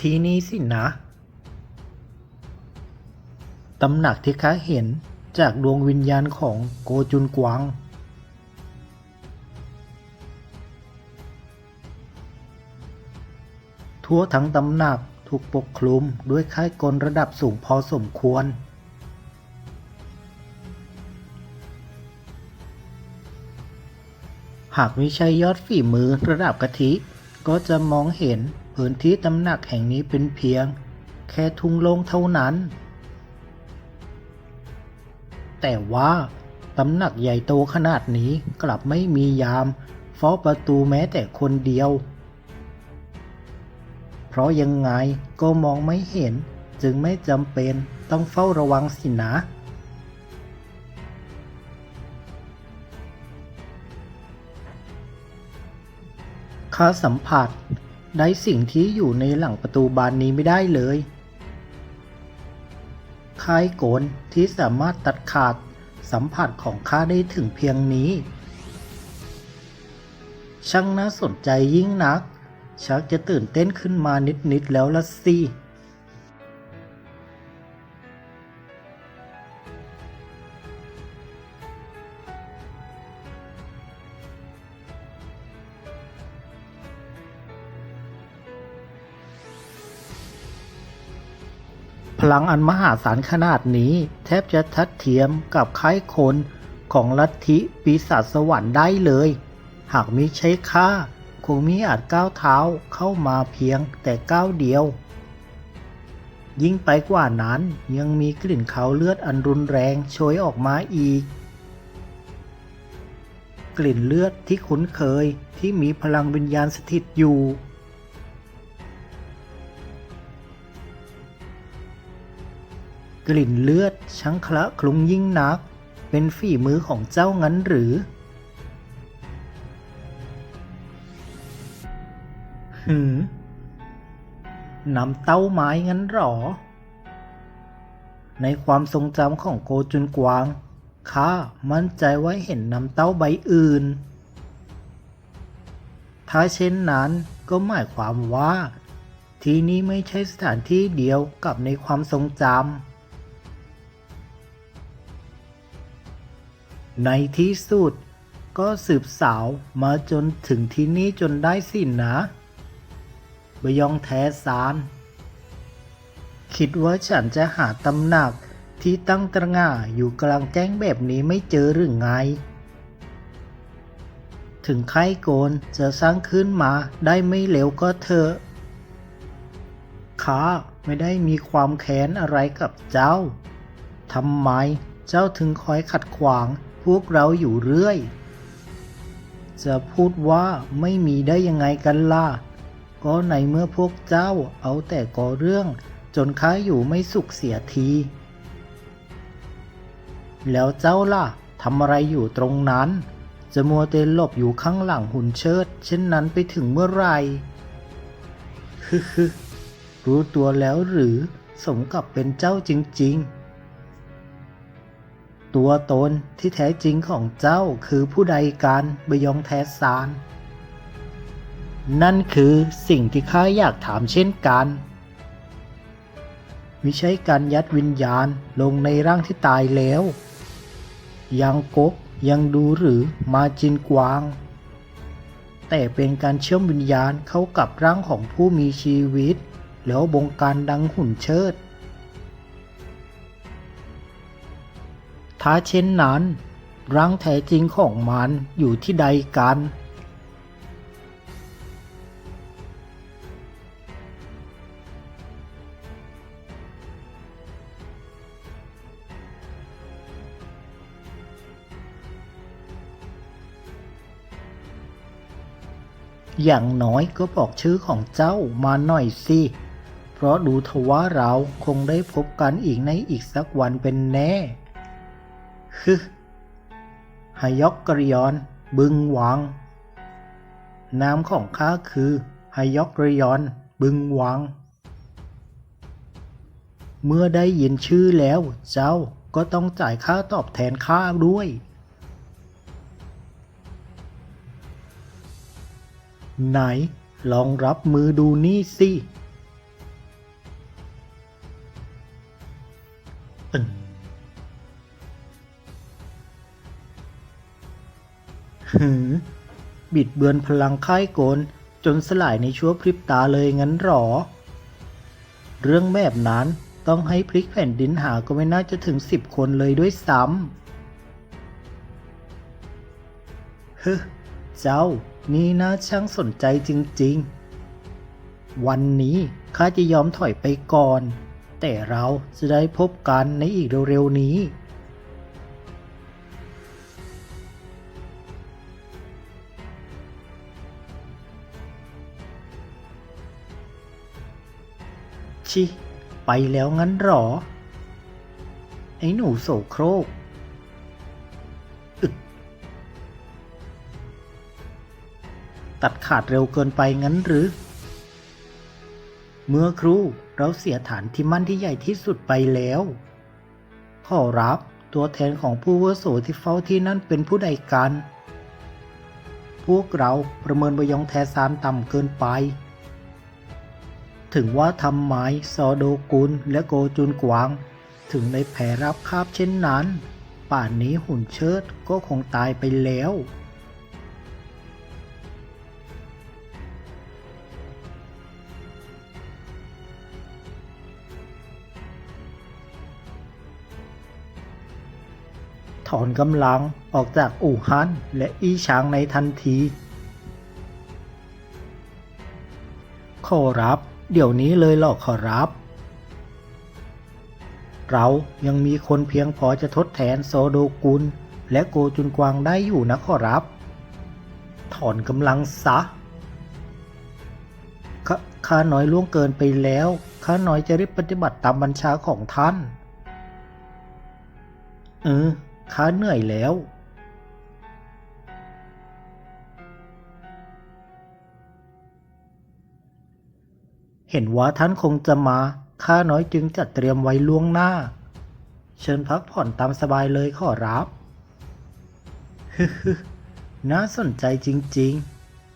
ที่นี่สินะตำหนักที่ข้าเห็นจากดวงวิญญาณของโกจุนกวาง ทั่วทั้งตำหนักถูกปกคลุมด้วยค่ายกลระดับสูงพอสมควร หากไม่ใช่ยอดฝีมือระดับกะทิ ก็จะมองเห็น พื้นที่ตำหนักแห่งนี้เป็นเพียง แค่ทุ่งโล่งเท่านั้น แต่ว่าตำหนักใหญ่โตขนาดนี้กลับไม่มียามเฝ้าประตูแม้แต่คนเดียว เพราะยังไงก็มองไม่เห็นจึงไม่จำเป็นต้องเฝ้าระวังสินะ ข้าสัมผัส ได้สิ่งที่อยู่ในหลังประตูบานนี้ไม่ได้เลยค่ายโกนที่สามารถตัดขาดสัมผัสของข้าได้ถึงเพียงนี้ ช่างน่าสนใจยิ่งนัก ชักจะตื่นเต้นขึ้นมานิด ๆ แล้วละสิ พลังอันมหาศาลขนาดนี้แทบจะทัดเทียมกับค่ายคนของลัทธิปีศาจสวรรค์ได้เลย หากมิใช่ข้าคงมิอาจก้าวเท้าเข้ามาเพียงแต่ก้าวเดียว ยิ่งไปกว่านั้นยังมีกลิ่นเขาเลือดอันรุนแรงโชยออกมาอีก กลิ่นเลือดที่คุ้นเคยที่มีพลังวิญญาณสถิตอยู่ กลิ่นเลือดช่างคละคลุ้งยิ่งนัก เป็นฝีมือของเจ้างั้นหรือ หืมนำเต้าไม้งั้นหรอ ในความทรงจำของโกจุนกวาง ข้ามั่นใจว่าเห็นนำเต้าใบอื่น ถ้าเช่นนั้นก็หมายความว่า ที่นี่ไม่ใช่สถานที่เดียวกับในความทรงจำ ในที่สุด ก็สืบสาวมาจนถึงที่นี่จนได้สินนะบยองแท้สาร คิดว่าฉันจะหาตำหนักที่ตั้งตระง่าอยู่กลางแจ้งแบบนี้ไม่เจอหรือไง ถึงไข้โกนจะสร้างขึ้นมาได้ไม่เร็วก็เถอะข้าไม่ได้มีความแค้นอะไรกับเจ้า ทำไมเจ้าถึงคอยขัดขวาง พวกเราอยู่เรื่อย จะพูดว่าไม่มีได้ยังไงกันล่ะ ก็ในเมื่อพวกเจ้าเอาแต่ก่อเรื่อง จนข้าอยู่ไม่สุขเสียที แล้วเจ้าล่ะทำอะไรอยู่ตรงนั้น จะมัวเตนหลบอยู่ข้างหลังหุ่นเชิด เช่นนั้นไปถึงเมื่อไหร่ฮึฮึรู้ตัวแล้วหรือสมกับเป็นเจ้าจริง ๆ ตัวตนที่แท้จริงของเจ้าคือผู้ใดกันบยองแทซาน นั่นคือสิ่งที่ข้าอยากถามเช่นกัน มิใช่การยัดวิญญาณลงในร่างที่ตายแล้ว ยังกกยังดูหรือมาจินกวาง แต่เป็นการเชื่อมวิญญาณเข้ากับร่างของผู้มีชีวิต แล้วบงการดังหุ่นเชิด ถ้าเช่นนั้นร่างแท้จริงของมันอยู่ที่ใดกัน อย่างน้อยก็บอกชื่อของเจ้ามาหน่อยสิ เพราะดูทว่าเราคงได้พบกันอีกในอีกสักวันเป็นแน่ ฮึฮายอกกริยอน บึงหวัง นามของข้าคือฮายอกกริยอน บึงหวัง เมื่อได้ยินชื่อแล้ว เจ้าก็ต้องจ่ายค่าตอบแทนข้าด้วย ไหนลองรับมือดูนี่สิ หือ บิดเบือนพลังค่ายโกนจนสลายในชั่วพริบตาเลยงั้นหรอ เรื่องแบบนั้นต้องให้พลิกแผ่นดินหาก็ไม่น่าจะถึงสิบคนเลยด้วยซ้ำเฮ้เจ้า นี่น่าช่างสนใจจริง ๆ วันนี้ข้าจะยอมถอยไปก่อน แต่เราจะได้พบกันในอีกเร็ว ๆ นี้ ชิ ไปแล้วงั้นหรอ ไอ้หนูโสโครกอึดตัดขาดเร็วเกินไปงั้นหรือ เมื่อครูเราเสียฐานที่มั่นที่ใหญ่ที่สุดไปแล้ว ขอรับตัวแทนของผู้อาวุโสที่เฝ้าที่นั่นเป็นผู้ใดกัน พวกเราประเมินบยองแทซานต่ำเกินไป ถึงว่าทำไมซอโดกุลและโกจุนกวาง ถึงได้แผ่รับคาบเช่นนั้น ป่านนี้หุ่นเชิดก็คงตายไปแล้ว ถอนกำลังออกจากอู่ฮั่นและอี้ช้างในทันที ขอรับ เดี๋ยวนี้เลยหรอกขอรับ เรายังมีคนเพียงพอจะทดแทนโซโดกุล และโกจุนกวางได้อยู่นะขอรับ ถอนกำลังซะขข้าน้อยล่วงเกินไปแล้ว ข้าน้อยจะรีบปฏิบัติตามบัญชาของท่าน เออข้าเหนื่อยแล้ว เห็นว่าท่านคงจะมา ข้าน้อยจึงจัดเตรียมไว้ล่วงหน้า เชิญพักผ่อนตามสบายเลยขอรับฮึฮึน่าสนใจจริง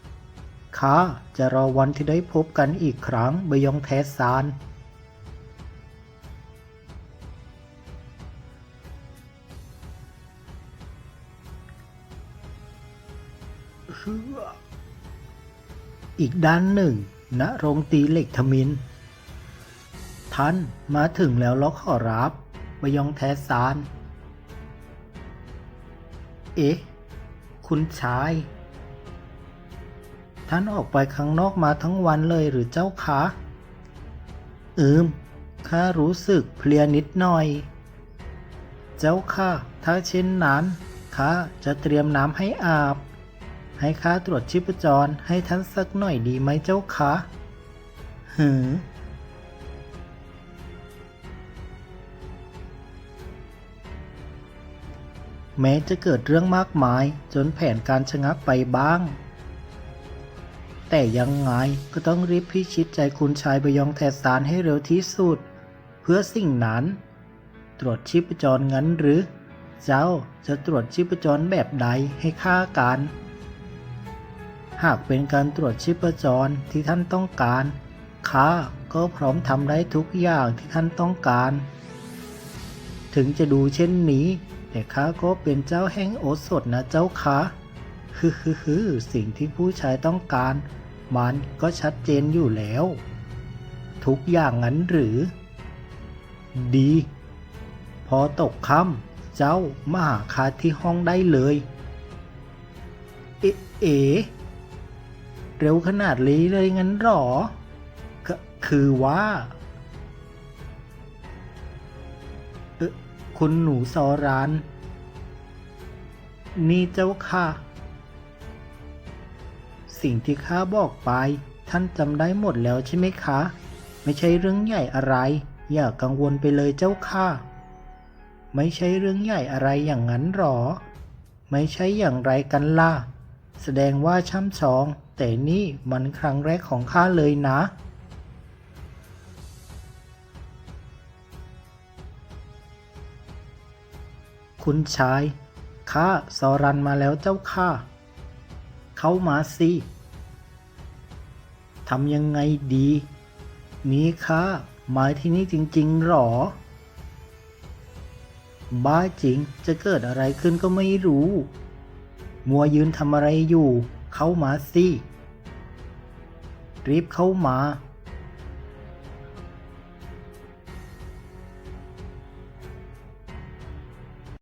ๆ ข้าจะรอวันที่ได้พบกันอีกครั้งบยองแทสซาน อีกด้านหนึ่ง ณรงตีเหล็กทมิน ท่านมาถึงแล้วล็อกขอรับบยองแทซาน เอ๊ะ คุณชาย ท่านออกไปข้างนอกมาทั้งวันเลยหรือเจ้าคะ อืม ข้ารู้สึกเพลียนิดหน่อย เจ้าค่ะ ถ้าเช่นนั้น ข้าจะเตรียมน้ำให้อาบ ให้ข้าตรวจชีพจรให้ท่านสักหน่อยดีไหมเจ้าคะหือแม้จะเกิดเรื่องมากมาย จนแผนการชะงักไปบ้าง แต่ยังไงก็ต้องรีบพิชิตใจคุณชายบยองแทซานให้เร็วที่สุด เพื่อสิ่งนั้น ตรวจชีพจรงั้นหรือ เจ้าจะตรวจชีพจรแบบใดให้ข้ากัน หากเป็นการตรวจชีพจรที่ท่านต้องการข้าก็พร้อมทำได้ทุกอย่างที่ท่านต้องการ ถึงจะดูเช่นนี้ แต่ข้าก็เป็นเจ้าแห่งโอสถนะเจ้าคะฮึฮึฮึสิ่งที่ผู้ชายต้องการ มันก็ชัดเจนอยู่แล้ว ทุกอย่างงั้นหรือ ดี พอตกค่ำเจ้ามาหาข้าที่ห้องได้เลย เอ๊ะ เร็วขนาดนี้เลยงั้นหรอ ก็คือว่าเออคุณหนูซอราน นี่เจ้าค่ะ สิ่งที่ข้าบอกไป ท่านจำได้หมดแล้วใช่ไหมคะ ไม่ใช่เรื่องใหญ่อะไร อย่ากังวลไปเลยเจ้าค่ะ ไม่ใช่เรื่องใหญ่อะไรอย่างนั้นหรอ ไม่ใช่อย่างไรกันล่ะ แสดงว่าช่ำชอง แต่นี่มันครั้งแรกของข้าเลยนะ คุณชาย ข้าสอรันมาแล้วเจ้าข้า เข้ามาสิทำยังไงดี นี่ข้ามาที่นี่จริงๆหรอ บ้าจริงจะเกิดอะไรขึ้นก็ไม่รู้ มัวยืนทำอะไรอยู่ เข้ามาสิรีบเข้ามา